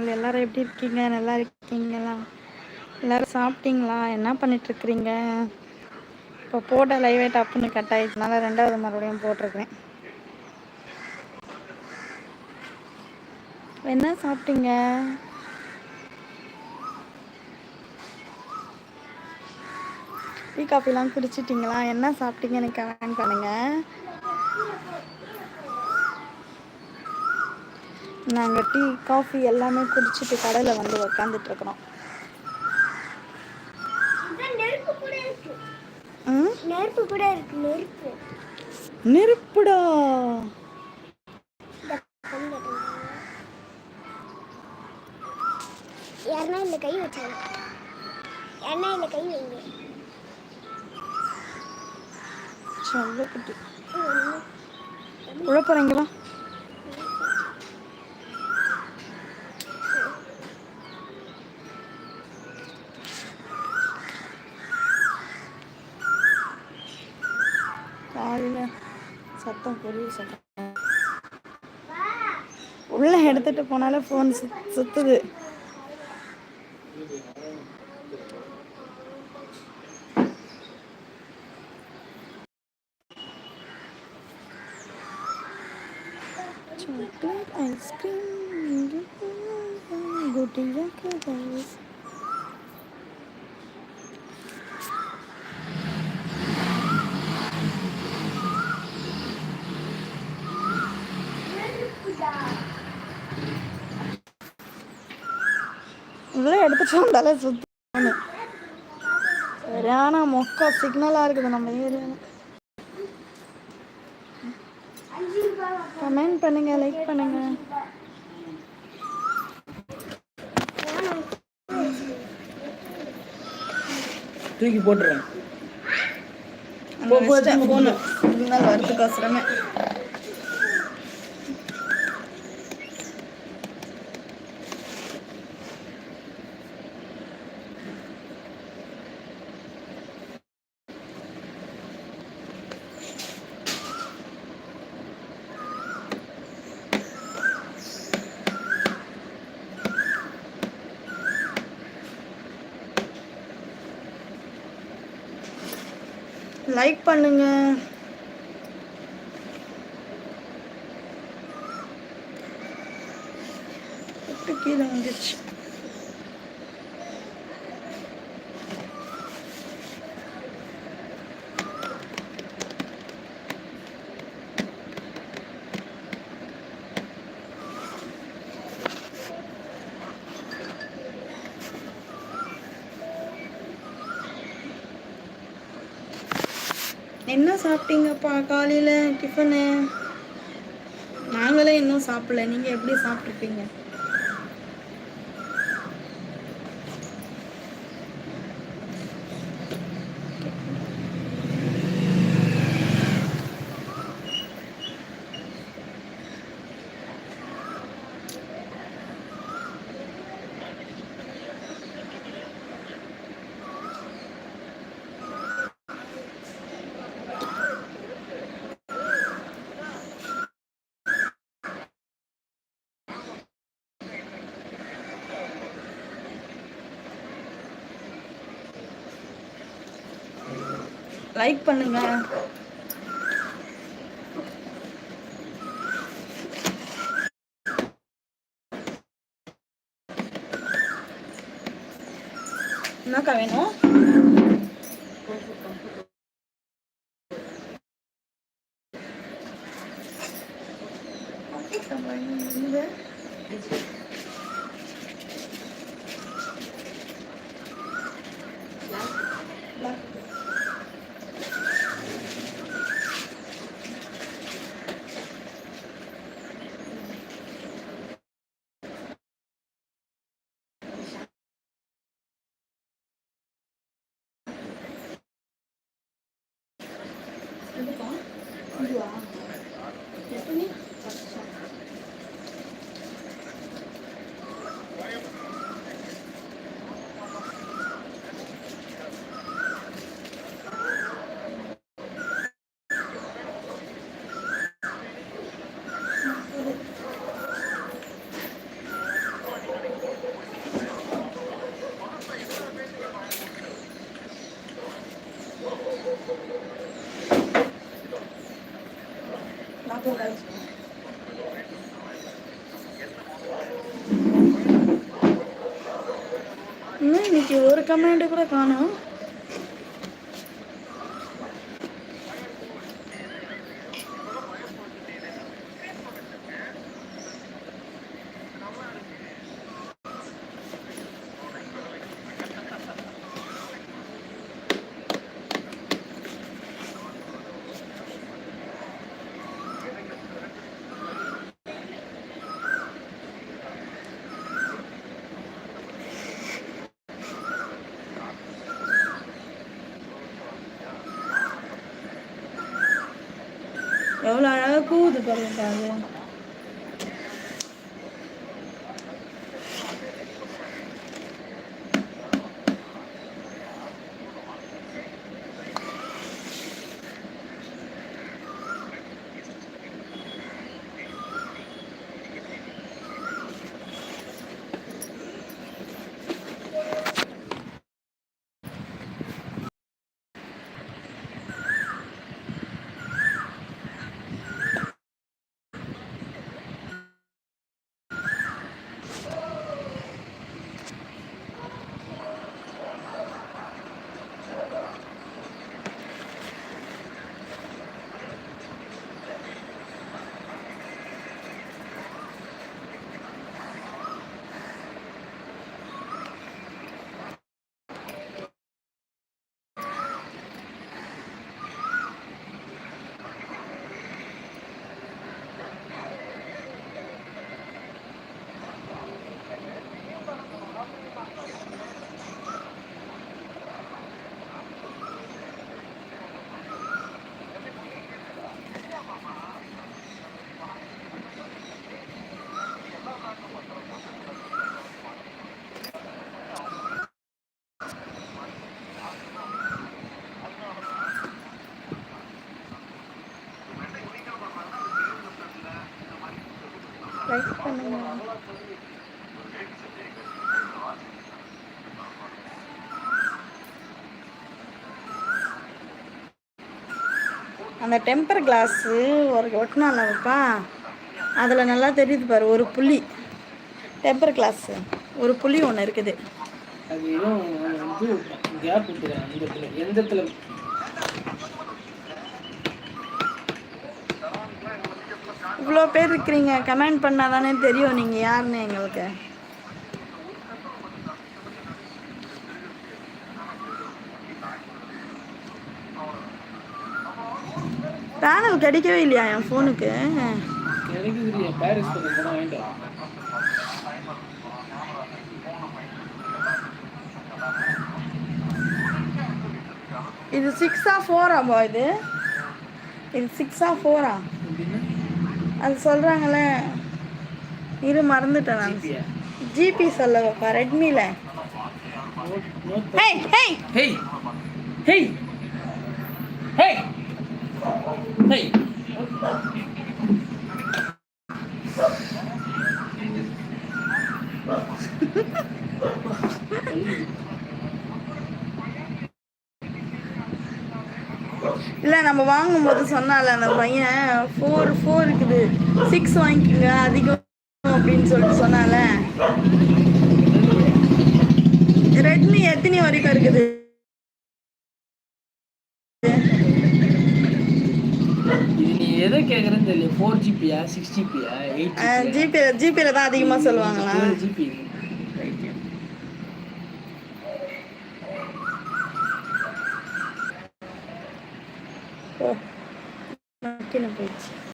Channel எல்லாரும் எப்படி இருக்கீங்க? நல்லா இருக்கீங்களா? எல்லாரும் சாப்பிட்டீங்களா? என்ன பண்ணிட்டு இருக்கிறீங்க? இப்போ போட்ட லைவே டப்புன்னு கட் ஆயிடுச்சுனால ரெண்டாவது மறுபடியும் போட்டிருக்கிறேன். என்ன சாப்பிட்டீங்க? டீ காஃபிலாம் குடிச்சிட்டிங்களா? என்ன சாப்பிட்டீங்கன்னு கமெண்ட் பண்ணுங்கள் நாங்கள் டீ காஃபி எல்லாமே குடிச்சிட்டு கடையில் வந்து உக்காந்துட்டு இருக்கிறோம் நெருப்பு கூட இருக்கு. ம்? நெருப்பு நெருப்புடா. எண்ணெயில கை வச்சாங்க. எண்ணெயில கை வைங்க. சொல்ல குட்டி. உழப்புறீங்களா காலையில் சத்தம் உள்ள எடுத்துட்டு போனாலே ஃபோன் சுத்துது. சாக்லேட் ஐஸ்கிரீம் குட்டியா கதஸ் உள்ள எடுத்துட்டு வந்தாலே சுத்தம் சரியான மொக்க சிக்னலாக இருக்குது நம்ம ஏரியாவில் கமெண்ட் பண்ணுங்க லைக் பண்ணுங்க. தூக்கி போட்டுறேன். ஃபோனு லைக் பண்ணுங்க. கீழே வந்துச்சு என்ன சாப்பிட்டீங்கப்பா காலையில்? டிஃபனு நாங்களே இன்னும் சாப்பிடல. நீங்கள் எப்படி சாப்பிட்ருப்பீங்க லைக் பண்ணுங்க என்னக்கா வேணும் Thank you. Ini kan. ஒரு கமெண்ட் கூட காணும் எவ்வளோ அழகாக கூவுது பாருங்க அது லைக் பண்ணுங்க. அந்த டெம்பர் கிளாஸு ஒரு ஒட்டினால ஒட்டினாலப்பா அதில் நல்லா தெரியுது பாரு ஒரு புள்ளி. டெம்பர் கிளாஸு ஒரு புள்ளி ஒன்று இருக்குது. அது ஏதோ வந்து கேப் விட்டுக்கிறேன் அந்த இடத்துல எந்த இடத்துல இவ்வளோ பேர் இருக்கிறீங்க கமெண்ட் பண்ணால் தானே தெரியும் நீங்கள் யாருன்னு எங்களுக்கு. பேனல் கிடைக்கவே இல்லையா என் ஃபோனுக்கு இல்லையா இது சிக்ஸா ஃபோரா பா இது? இது சிக்ஸா ஃபோரா அது சொல்கிறாங்களே இரு மறந்துட்டேன் நான். ஜிபி சொல்லப்பா ரெட்மியில் note note hey hey hey hey hey hey இல்லை நம்ம வாங்கும்போது சொன்னால அந்த பையன் ஃபோர் ஃபோர் இருக்குது. சிக்ஸ் வாங்கிக்கோங்க அதிகம் அப்படின்னு சொல்லிட்டு சொன்னால. ரெட்மி எத்தனை வரைக்கும் இருக்குது? எதை கேட்குறேன்னு தெரியல. ஃபோர் ஜிபியா சிக்ஸ் ஜிபியா எயிட் ஜிபே ஜிபேல தான் அதிகமாக சொல்லுவாங்களா? ஜிபி